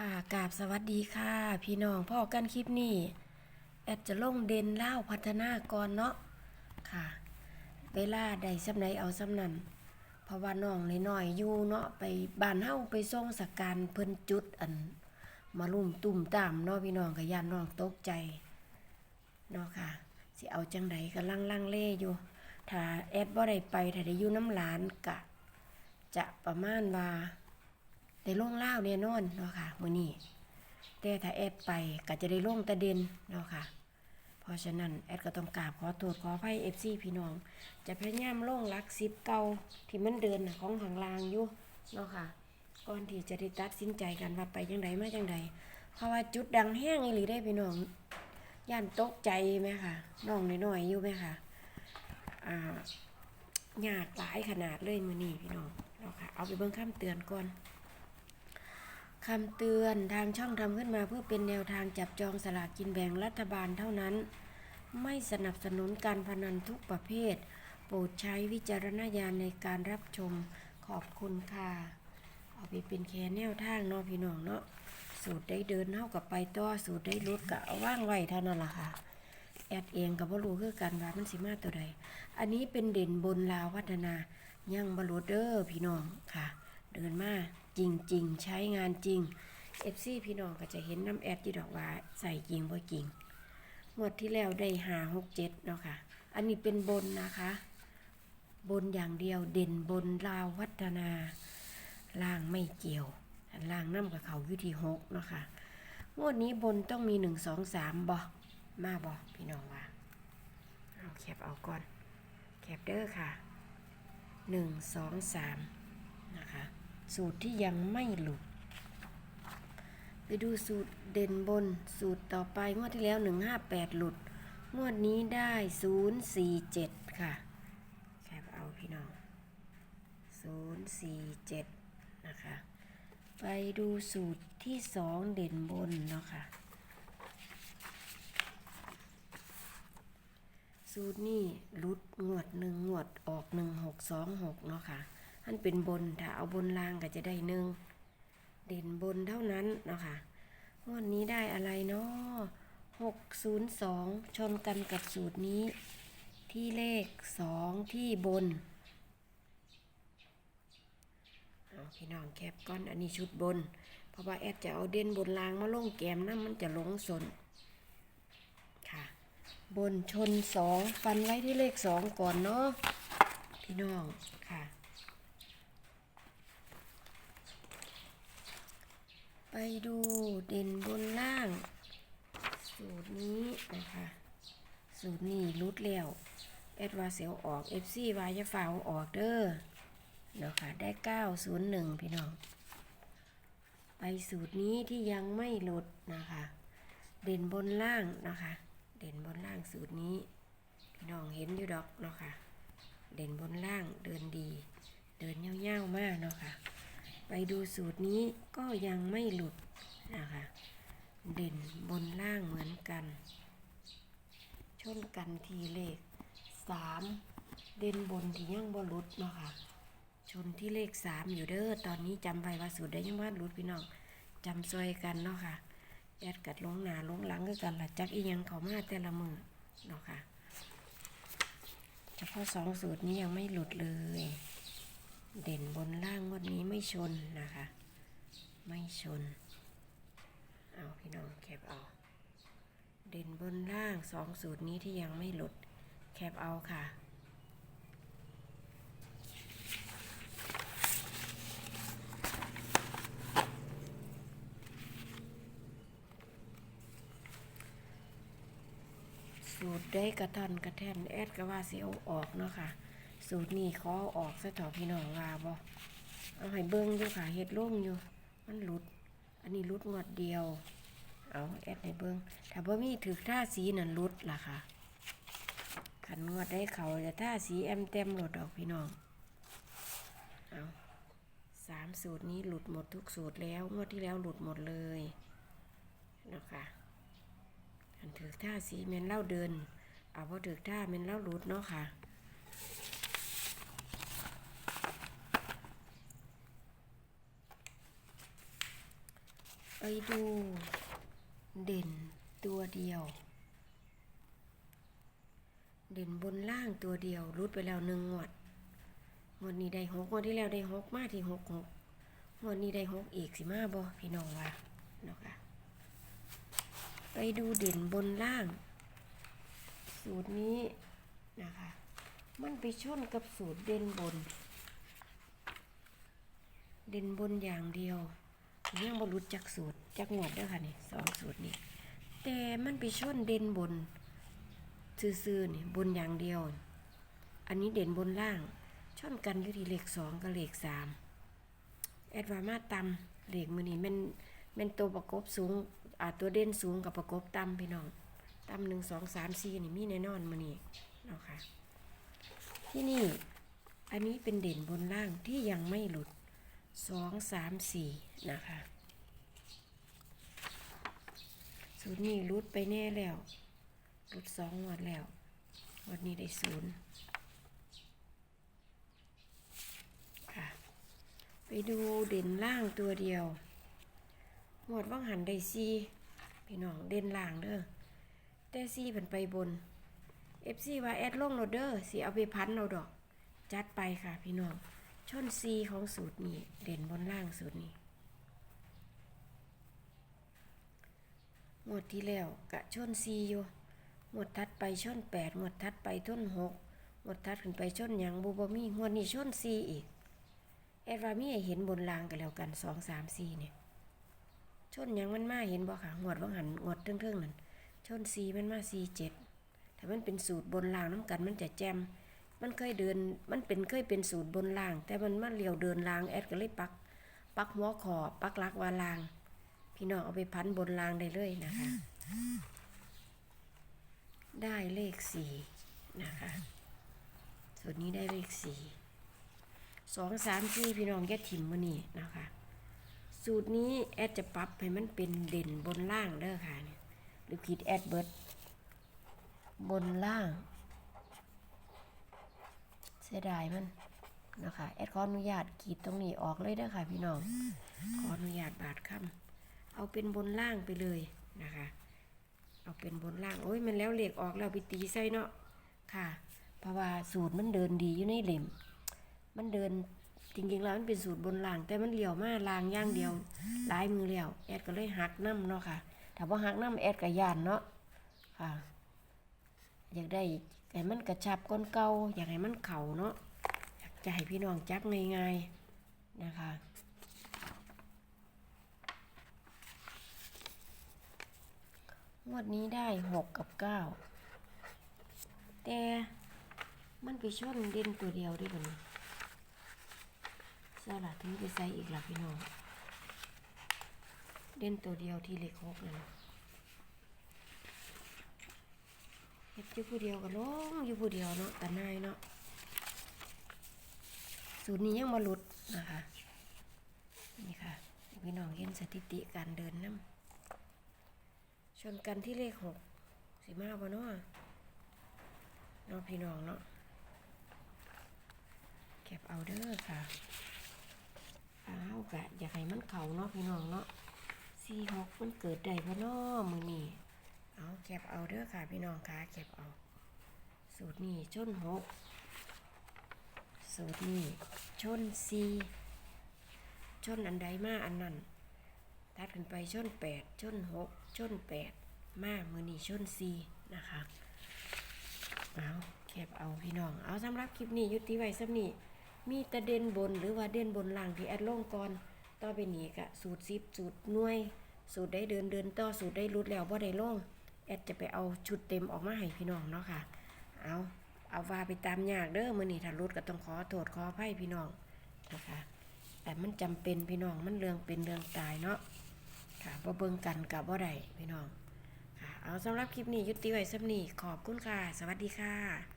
ค่ะกราบสวัสดีค่ะ พี่น้องพ่อกันคลิปนี้ แอดจะลงเด่นเล่าพัฒนาก่อนเนาะค่ะ เวลาใดสำไหนเอาสำนั้นเพราะว่าน้องน้อยๆอยู่เนาะไปบ้านเฮาไปส่งสักการเพิ่นจุดอัน มาลุ่มตุ่มตามเนาะพี่น้องก็ยานน้องตกใจเนาะค่ะสิเอาจังใดก็ลังลังเล่อยู่ ถ้าแอดบ่ได้ไปถ้าได้อยู่น้ำหลานกะ จะประมาณว่า ได้ล่งเล่าแน่นอนเนาะค่ะมื้อนี้แต่ถ้าแอดไปก็จะได้ล่งแตะเด่นเนาะค่ะ เพราะฉะนั้นแอดก็ต้องกราบขอโทษขออภัย FC พี่น้อง จะพยายามล่งหลักสิบเก่าที่มันเดินของข้างล่างอยู่เนาะค่ะก่อนที่จะได้ตัดสินใจกันว่าไปจังไดมาจังไดเพราะว่าจุดดังแห้งอีหลีได้พี่น้องย่านตกใจไหมค่ะน้องน้อยๆอยู่ไหมค่ะอ่ายากหลายขนาดเลยมือนี้พี่น้องเนาะค่ะเอาไปเบิ่งคำเตือนก่อน คำเตือนทางช่องทำขึ้นมาเพื่อเป็นแนวทางจับจองสลากกินแบ่งรัฐบาลเท่านั้น ไม่สนับสนุนการพนันทุกประเภท โปรดใช้วิจารณญาณในการรับชมขอบคุณค่ะ เอาไปเป็นแค่แนวทางเนาะพี่น้องเนาะสูตรได้เดินเท่ากับไปต่อสูตรได้ลดกับเอาว่างไว้เท่านั้นล่ะค่ะ แอดเองกับบ่รู้คือกันว่ามันสิมาตัวใด อันนี้เป็นเด่นบนลาววัฒนา ยังบรูเดอร์พี่น้องค่ะ เดินมา จริง ๆ ใช้งานจริง FC พี่น้องก็จะเห็นน้ำแอดที่ดอกว่าใส่จริงบ่จริงงวดที่แล้วได้หาหกเจ็ดเนาะค่ะ อันนี้เป็นบนนะคะ บนอย่างเดียวเด่นบนลาววัฒนา ล่างไม่เกี่ยว ล่างน้ำกับเขายู่ที่หกเนาะค่ะ งวดนี้บนต้องมีหนึ่งสองสามบ่มาบ่พี่น้องว่า เอาแคปเอาก่อน แคปเด้อค่ะหนึ่งสองสาม สูตรที่ยังไม่หลุด ไปดูสูตรเด่นบนสูตรต่อไปงวดที่แล้วหนึ่งห้าแปดหลุด งวดนี้ได้ศูนย์สี่เจ็ดค่ะแคปเอาพี่น้องศูนย์สี่เจ็ดนะคะ ไปดูสูตรที่สองเด่นบนเนาะค่ะสูตรนี่รุดงวดหนึ่งงวดออกหนึ่งหกสองหกเนาะค่ะ อันเป็นบนถ้าเอาบนล่างก็จะได้หนึ่งเด่นบนเท่านั้นเนาะค่ะงวดนี้ได้อะไรเนาะหกศูนย์สองชนกันกับสูตรนี้ ที่เลขสองที่บนเอาพี่น้องแคปก้อนอันนี้ชุดบน เพราะว่าแอดจะเอาเด่นบนล่างมาลงแกมน้ำมันจะหลงสนค่ะ บนชนสองฟันไว้ที่เลขสองก่อนเนาะพี่น้องค่ะ ไปดูเด่นบนล่าง สูตรนี้นะคะ สูตรนี้รุดแล้วแอดวาเสียวออก FC วายจะฝ่าวออกเด้อเนาะค่ะ ได้ 901 พี่น้อง ไปสูตรนี้ที่ยังไม่หลุดนะคะ เด่นบนล่างนะคะ เด่นบนล่างสูตรนี้ พี่น้องเห็นอยู่ดอกเนาะค่ะ เด่นบนล่างเดินดี เดินเงี้ยวๆมากเนาะค่ะ ไปดูสูตรนี้ก็ยังไม่หลุดนะคะเด่นบนล่างเหมือนกัน ชนกันทีเลขสามเด่นบนที่ยังบ่หลุดเนาะค่ะชนที่เลขสามอยู่เด้อตอนนี้จำไว้ว่าสูตรได้ยังว่าหลุดพี่น้องจำซอยกันเนาะค่ะแอดกัดลงหนาลงหลังก็กันละจักอียังเขามาแต่ละมือเนาะค่ะเฉพาะสองสูตรนี้ยังไม่หลุดเลย เด่นบนล่างงวันนี้ ไม่ชนนะคะ ไม่ชน เอาพี่น้องแคปเอา เด่นบนล่างสองสูตรนี้ที่ยังไม่หลุดแคปเอาค่ะสูตรได้กระทันกระแทนแอดก็ว่าสิเอออกเนาะค่ะ สูตรนี้ขออออกซะเถอะพี่น้องว่าบ่ เอาให้เบิ้งอยู่ค่ะเฮ็ดล่มอยู่ มันหลุด อันนี้หลุดงวดเดียว เอาแอดให้เบิ้งถ้าบ่มีถือท่าสีนั่นหลุดล่ะค่ะขันงวดได้เขาจะท่าสีแอมเต็มหลุดดอกพี่น้อง เอาสามสูตรนี้หลุดหมดทุกสูตรแล้วงวดที่แล้วหลุดหมดเลยนะคะอันถือท่าสีเมนเล่าเดิน เอาพอถือท่าเมนเล่าหลุดเนาะค่ะ ดู เด่นตัวเดียว เด่นบนล่างตัวเดียวรุดไปแล้วหนึ่งงวดงวดนี้ได้หกงวดที่แล้วได้หกมาที่หกหกงวดนี้ได้หกอีกสิมาบ่พี่น้องว่าเนาะค่ะไปดูเด่นบนล่าง สูตรนี้นะคะมันไปชนกับสูตรเด่นบน เด่นบนอย่างเดียว ยังบรุษจักสูตรจักงวดเด้อค่ะนี่สองสูตรนี้แต่มันไปชนเด่นบน ซื่อๆนี่บนอย่างเดียว อันนี้เด่นบนล่างชนกันอยู่ที่เลขสองกับเลขสามแอดวามาต่ำเลขมือนี้มันมันตัวประกบสูงอ่าตัวเด่นสูงกับประกบต่ำพี่น้องต่ำหนึ่งสองสามสี่นี่มีแน่นอนมือนี้เนาะค่ะที่นี่อันนี้เป็นเด่นบนล่างที่ยังไม่หลุด สองสามสี่นะคะ สูตรนี้รุดไปแน่แล้วรุดสองงวดแล้ววันนี้ได้ศูนย์ค่ะ ไปดูเด่นล่างตัวเดียวงวดว่างหันได้ซีพี่น้องเด่นล่างเด้อแต่ซีเพิ่นไปบนเอฟซีว่าแอดลงโรเดอร์สิเอาไปพันเราดอก จัดไปค่ะพี่น้อง ชนซีของสูตรนี้ เด่นบนล่างสูตรนี้งวดที่แล้วกะชนซีอยู่งวดทัดไปชนแปดงวดทัดไปต้นหกงวดทัดขึ้นไปชนหยังบูบมีงวดนี้ชนซีอีกแอดวามีให้เห็นบนรางกันแล้วกันสองสามสี่เนี่ยชนหยังมันมาเห็นบ่ค่ะงวดว่างหันงวดเทิงๆนั่นชนซีมันมาซีเจ็ดถ้ามันเป็นสูตรบนรางน้ำกันมันจะแจม มันเคยเดิน มันเป็นเคยเป็นสูตรบนราง แต่มันมาเลียวเดินรางแอดก็เลยปัก ปักหัวขอปักลักวาราง พี่น้องเอาไปพันบนรางได้เลยนะคะ ได้เลขสี่นะคะสูตรนี้ได้เลขสี่สองสามสี่พี่น้องแยกถิ่มมานี่นะคะ สูตรนี้แอดจะปรับให้มันเป็นเด่นบนล่างเด้อค่ะเนี่ยหรือผิดแอดเบิร์ดบนล่าง เสียดายมันนะคะแอดขออนุญาตขีดตรงนี้ออกเลยเด้ค่ะพี่น้องขออนุญาตบาดคำเอาเป็นบนล่างไปเลยนะคะ เอาเป็นบนล่างโอ้ยมันแล้วเหล็กออกแล้วไปตีใส่เนาะค่ะ เพราะว่าสูตรมันเดินดีอยู่ในเหล่มมันเดินจริงๆแล้วมันเป็นสูตรบนล่าง แต่มันเหลี้ยวมากล่างย่างเดียวหลายมือแล้วแอดก็เลยหักน้ำเนาะค่ะถ้าว่าหักน้ำแอดก็ยานเนาะค่ะ อยากได้ให้มันกระชับก้นเก่าอยากให้มันเข่าเนาะอยากจะให้พี่น้องจับง่ายๆนะคะงวดนี้ได้หกกับเก้าแต่มันไปชนเด่นตัวเดียวด้วยกันสลัดถึงไปใส่อีกหลักพี่น้อง เด่นตัวเดียวที่เล็กหกเลยนะ เฮ็ดอยู่ผู้เดียวก็ลงอยู่ผู้เดียวเนาะแต่นายเนาะสูตรนี้ยังมาหลุดนะคะนี่ค่ะพี่น้องเห็นสถิติการเดินน้ำชนกันที่เลขหกสิมาบ่เนาะเนาะพี่น้องเนาะเก็บเอาเด้อค่ะอ้าวกะอยากให้มันเข่าเนาะพี่น้องเนาะสี่หกมันเกิดได้บ่เนาะมือนี้ เอาเก็บเอาเด้อค่ะพี่น้องค่ะเก็บเอา สูตรนี้ชนหกสูตรนี้ชนสี่ชนอันใดมาอันนั้นตัดขึ้นไปชนแปดชนหกชนแปดมามือนี้ชนสี่นะคะเอาเก็บเอาพี่น้อง เอาสำหรับคลิปนี้ยุติไว้สำนี้มีตะเด่นบนหรือว่าเด่นบนล่างที่แอดลงก่อนต่อไปนี้กะสูตรซิปสูตรน่วย สูตรได้เดินเดินต่อสูตรได้รุดแล้วบ่าได้ลง แอดจะไปเอาชุดเต็มออกมาให้พี่น้องเนาะค่ะ เอาเอาว่าไปตามยากเด้อมื้อนี้ถ้ารุดก็ต้องขอโทษขออภัยพี่น้องนะคะแต่มันจำเป็นพี่น้องมันเรื่องเป็นเรื่องตายเนาะค่ะบ่เบิ่งกันกับบ่ได้พี่น้องค่ะเอาสำหรับคลิปนี้ยุติไว้สำนี้ขอบคุณค่ะ สวัสดีค่ะ